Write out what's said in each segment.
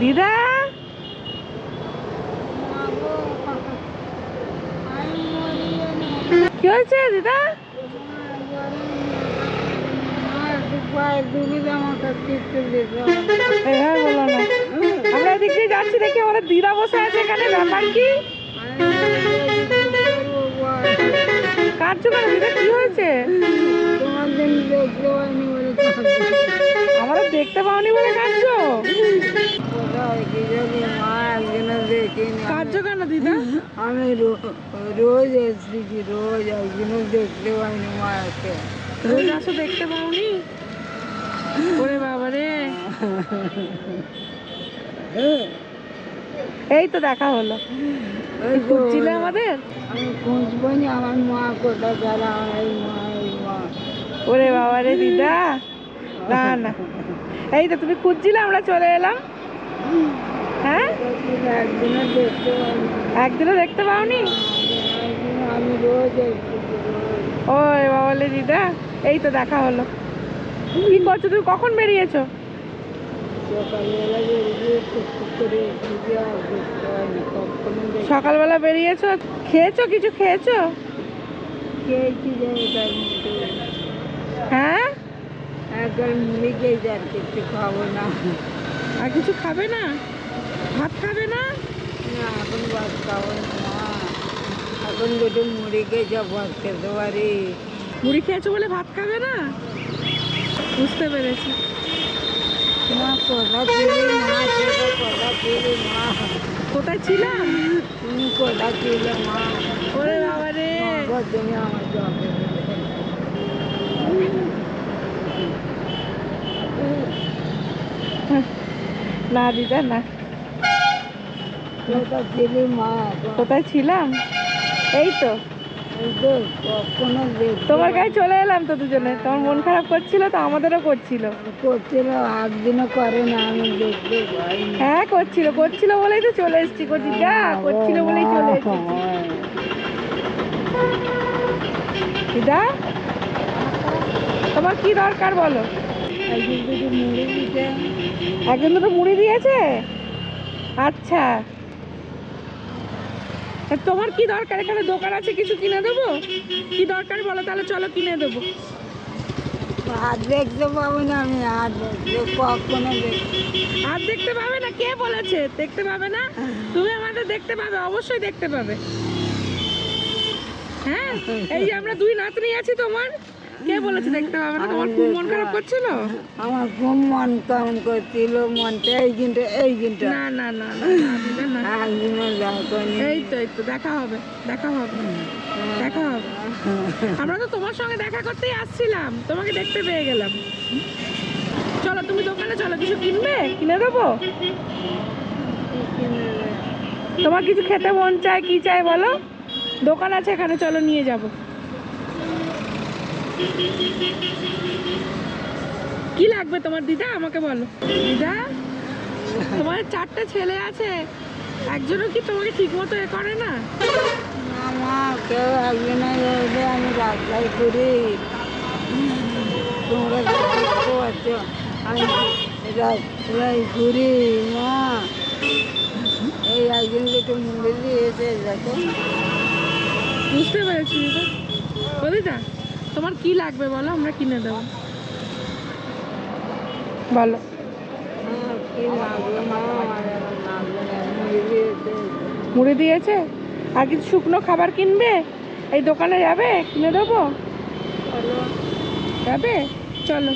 দিদা? কি হয়েছে দিদা? এইভাবে আমরা এদিক যাচ্ছি আমাদের দিদা বসে আছে এখানে, ব্যাপার দিদা? হয়েছে? দেখতে পাওনি বলে কাঁদছো। দিদা? আমি রোজ এসেছি রোজ একদিনও দেখতে পাইনি মাকে রোজ আসো দেখতে পাওনি? ওরে বাবা রে এই তো দেখা হলো। খুঁজছিলে আমাদের? আমি খুঁজবো না আমার মা কোথায় গেল ওরে বাবা রে দিদা। না না। এই তো তুমি খুঁজছিলে আমরা চলে এলাম। একদিনও দেখতে পাওনি? বাবা রে দিদা এই তো দেখা হলো। কি করছ তুমি? কখন বেরিয়েছো? সকালবেলা বেরিয়েছো? খেয়েছো? কিছু খেয়েছো? হ্যাঁ? একবার আর কিছু খাব না। আর কিছু খাবে না? ভাত খাবে না? না এখন ভাত খাব না। মা এখন দুটো মুড়ি খেয়েছি ভাত খেতে পারি। মুড়ি খেয়েছো বলে ভাত খাবে না? বুঝতে পেরেছি। মা কোথা ছিলি মা সেটা কোথা ছিলি মা। কোথায় ছিলাম তুমি কোথা ছিলে মা। ওরে বাবা রে। তুমি আমার জবে না দিদা না। কোথায় ছিলাম? এই তো। তোমার কাছে চলে এলাম তো দুজনে। তোমার মন খারাপ করছিল তো আমাদেরও করছিল। করছিল একদিনও করে না আমি হ্যাঁ করছিল করছিল বলেই তো চলে এসেছি। করছি, যা, করছিল বলেই চলে এসেছি। তোমার কি দরকার বলো? একজন দুটো মুড়ি দিয়েছে। আচ্ছা। তোমার কি দরকার? এখানে দোকান আছে কিছু কিনে দেবো? কি দরকার বলো তাহলে চলো কিনে দেবো। হাত দেখতে পাবো না আমি হাত কখনো হাত দেখতে পাবে না? কে বলেছে? দেখতে পাবে না? তুমি আমাদের দেখতে পাবে অবশ্যই দেখতে পাবে। হ্যাঁ এই যে আমরা দুই নাতনি আছি তোমার। কে বলেছে দেখতে পাবে না তোমার খুব মন খারাপ করছিল? আমার খুব মন কেমন করছিল মনটা এই দিনটা এই দিনটা না না না না না, না। এই তো এই তো দেখা হবে দেখা হবে দেখা হবে। আমরা তো তোমার সঙ্গে দেখা করতেই আসছিলাম তোমাকে দেখতে পেয়ে গেলাম। চলো তুমি দোকানে চলো কিছু কিনবে? কিনে দেবো? তোমার কিছু খেতে মন চায় কি চাই বলো? দোকান আছে এখানে চলো নিয়ে যাব। কি লাগবে তোমার দিদা? আমাকে বলো। দিদা তোমার চারটে ছেলে আছে। একজনও কি তোমাকে ঠিক মতো এ করে না? কেউ আমি রাস্তায় করি তোমরা আমি রাস্তায় ঘুরি মা। এই একদিন দুটো মুড়ি দিয়েছে দেখো। বুঝতে পেরেছি দিদা। ও দিদা তোমার কি লাগবে বলো? আমরা কিনে দেবো। বলো। মুড়ি দিয়েছে? আর কিছু শুকনো খাবার কিনবে? এই দোকানে যাবে? কিনে দেবো? যাবে? চলো।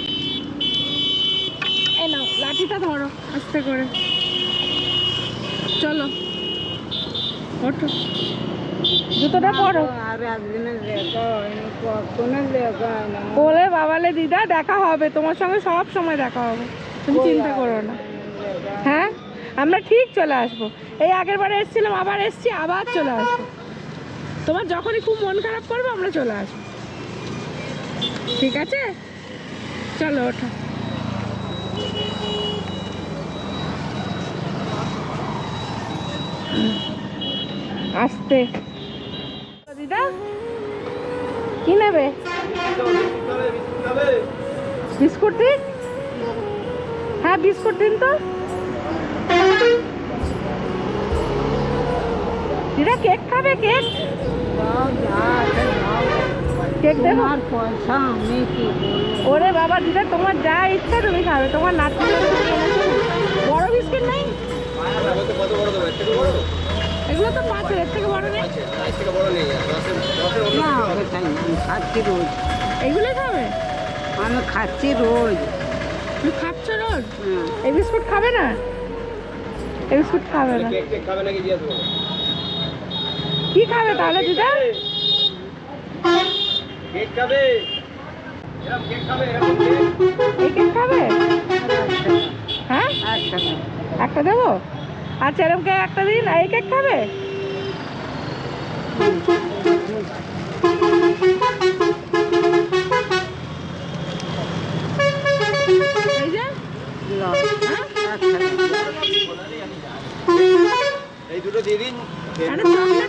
এই নাও, লাঠিটা ধরো, আস্তে করে। চলো, ওঠো। জুতোটা পরো। বলে বাবালে দিদা দেখা হবে তোমার সঙ্গে সব সময় দেখা হবে। তুমি চিন্তা করো না। হ্যাঁ? আমরা ঠিক চলে আসব। এই আগের বারে এসেছিলাম আবার এসছি আবার চলে আসব। তোমার যখনই খুব মন খারাপ করবে আমরা চলে আসব। ঠিক আছে? চলো ওঠো। আসতে। দিদা, কি নেবে? বিস্কুট দিন। হ্যাঁ বিস্কুট দিন তো। দিদা, কেক খাবে, কেক। কেক দেবো? ওরে বাবা, দিদা, তোমার যা ইচ্ছা তুমি খাবে। তোমার নাতি বড় বিস্কুট নেই? কত বড় এগুলো তো পাঁচের এর থেকে বড় নেই? না। চাই না আমি খাচ্ছি রোজ এগুলোই খাবে? আমি খাচ্ছি রোজ। তুমি খাচ্ছ রোজ? হ্যাঁ। এই বিস্কুট খাবে না? এই বিস্কুট খাবে না। কি খাবে তাহলে দিদা? কেক খাবে। এরকম কেক খাবে এরকম কেক খাবে? হ্যাঁ? আচ্ছা। একটা দেবো? আচ্ছা এরকম কেক একটা দিন আর এই কেক খাবে? এই দুটো দিয়ে দিন।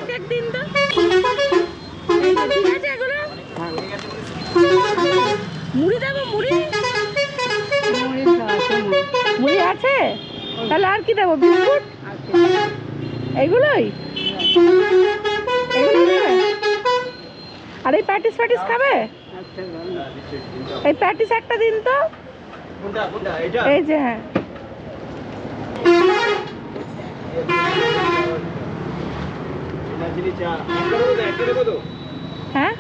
কেক দিন তো। এই ঠিক আছে এগুলো? মুড়ি দেবো মুড়ি? মুড়ি আছে মুড়ি আছে? তাহলে আর কি দেবো বিস্কুট। এইগুলোই আর এই প্যাটিস প্যাটিস খাবে? এই প্যাটিস একটা দিন তো। এই যে হ্যাঁ। হ্যাঁ?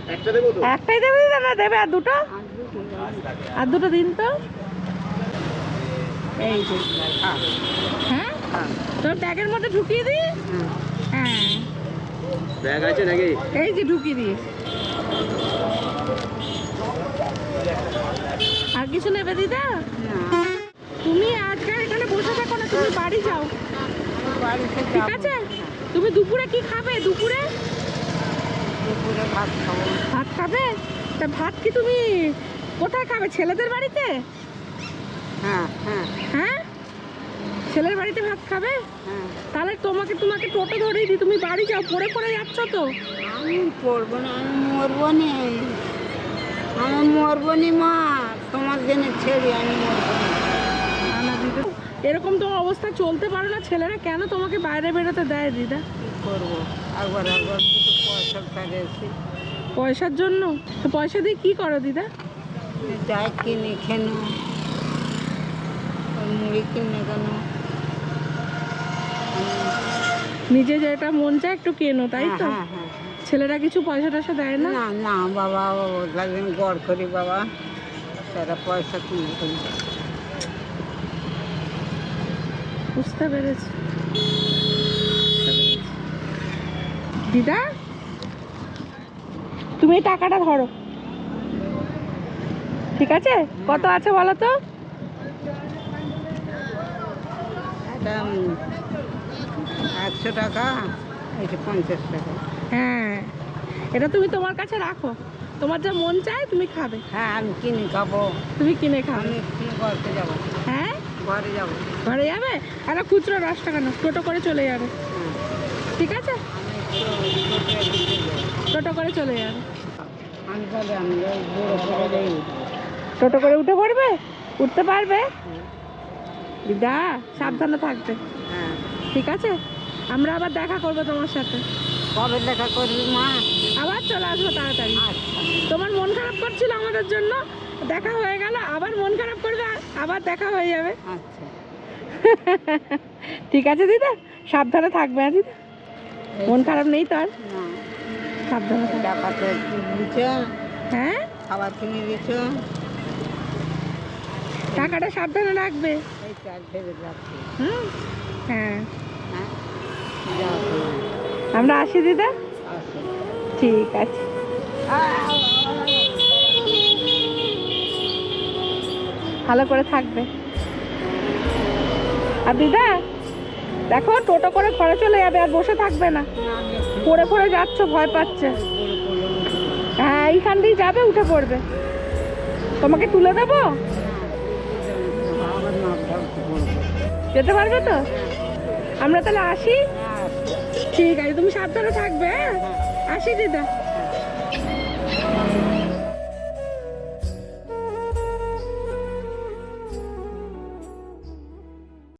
একটাই দেবে দিদা না? দেবে আর দুটো? আর দুটো দিন তো? এই যে। তোর ব্যাগের মধ্যে ঢুকিয়ে হুম। হ্যাঁ ব্যাগ আছে নাকি? এই যে ঢুকিয়ে দিই। আর কিছু নেবে দিদা? তুমি আজকে এখানে বসে থাকো না তুমি বাড়ি যাও। ঠিক আছে? তুমি দুপুরে কি খাবে? দুপুরে? দুপুরে ভাত খাব। ভাত খাবে? তা ভাত কি তুমি কোথায় খাবে? ছেলেদের বাড়িতে? হ্যাঁ হ্যাঁ। হ্যাঁ? ছেলের বাড়িতে ভাত খাবে? হ্যাঁ তাহলে তোমাকে তোমাকে টোটো ধরেই দিই তুমি বাড়ি যাও পড়ে পড়ে যাচ্ছ তো। আমি পড়ব না আমি মরবো নি। আমি মরবো নি মা। তোমার জন্য ছেড়ে আমি মরবো এরকম তোমার অবস্থা চলতে পারো না ছেলেরা কেন তোমাকে বাইরে বেরোতে দেয় দিদা? কি করব? একবার একবার পয়সা পয়সার জন্য? পয়সা দিয়ে কি করো দিদা? যাই কিনে কেন ওই মুড়ি কিনে কেন। নিজে যেটা মন চায় একটু কেনো তাই তো? হ্যাঁ হ্যাঁ ছেলেরা কিছু পয়সা টয়সা দেয় না? না না বাবা লাগবেন গড় করি বাবা। সেটা পয়সা কিনে করি বুঝতে পেরেছি। দিদা? তুমি টাকাটা ধরো। ঠিক আছে? কত আছে বলো তো? একশো টাকা এটা পঞ্চাশ টাকা। হ্যাঁ এটা তুমি তোমার কাছে রাখো। তোমার যা মন চায় তুমি খাবে। হ্যাঁ আমি কিনে খাব। তুমি কিনে খাবে। আমি ঘরতে যাব। হ্যাঁ? ঘরে যাব। ঘরে যাবে? একটা খুচরো দশ টাকা না টোটো করে চলে যাবে। হ্যাঁ। ঠিক আছে। টোটো করে চলে যাবে। আমি তাহলে আমি টোটো করে উঠে পড়বে? উঠতে পারবে? দিদা সাবধানে থাকবে। হ্যাঁ। ঠিক আছে? আমরা আবার দেখা করব তোমার সাথে। কবে দেখা করবি মা? আবার চলে আসব তাড়াতাড়ি। আচ্ছা। তোমার মন খারাপ করছিল আমাদের জন্য দেখা হয়ে গেল আবার মন খারাপ করবে আবার দেখা হয়ে যাবে। আচ্ছা। ঠিক আছে দিদা সাবধানে থাকবে হ্যাঁ দিদা? মন খারাপ নেই তো আর? সাবধানে হ্যাঁ? খাবার কিনে দিচ্ছ টাকাটা সাবধানে রাখবে। হ্যাঁ। আমরা আসি, দিদা? ঠিক আছে। ভালো করে থাকবে। আর দিদা, দেখো, টোটো করে ঘরে চলে যাবে, আর বসে থাকবে না। পড়ে পড়ে যাচ্ছ, ভয় পাচ্ছে। হ্যাঁ এইখান দিয়ে যাবে, উঠে পড়বে। তোমাকে তুলে দেবো? যেতে পারবে তো? আমরা তাহলে আসি। ঠিক আছে তুমি সাবধানে থাকবে হ্যাঁ? আসি দিদা।